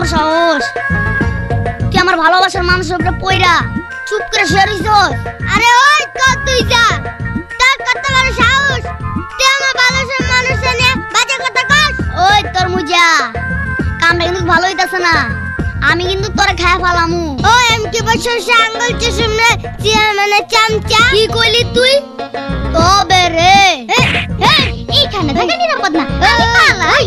বড় সাহস? কি আমার ভালোবাসার মানুষের উপরে পয়রা চুপ করে শুয়ে রইছস আরে ওই কর তুই যা। তা কত বড় সাহস। তুই আমার ভালোবাসার মানুষের নিয়ে বাজে কথা কস। ওই তোর মুজা কামটা কিন্তু ভালোই হইতাছে না। আমি কিন্তু তোরে খায় ফালামু। ও এম কি বছর সে আঙ্গুল চুষুমনে চিয়া মানে চামচা। কি কইলি তুই? তবে রে। এইখানে থাকে নিরাপদ না। আমি পালাই।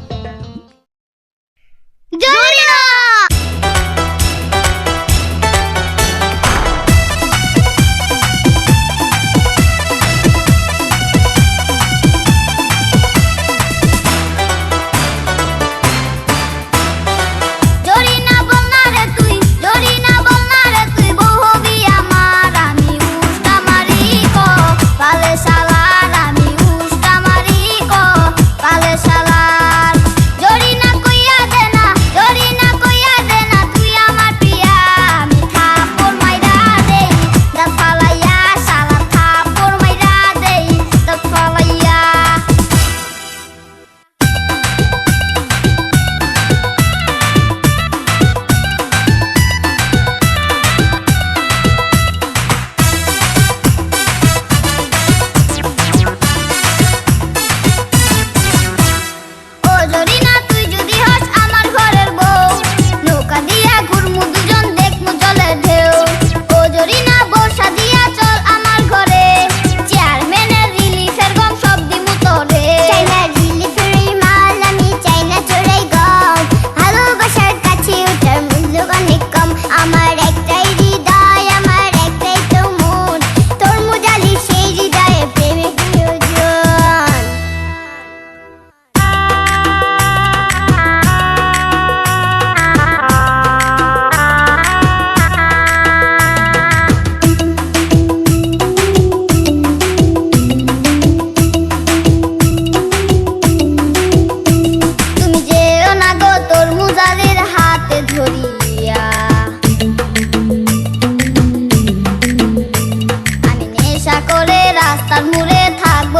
নেশা করে রাস্তার মুড়ে থাকব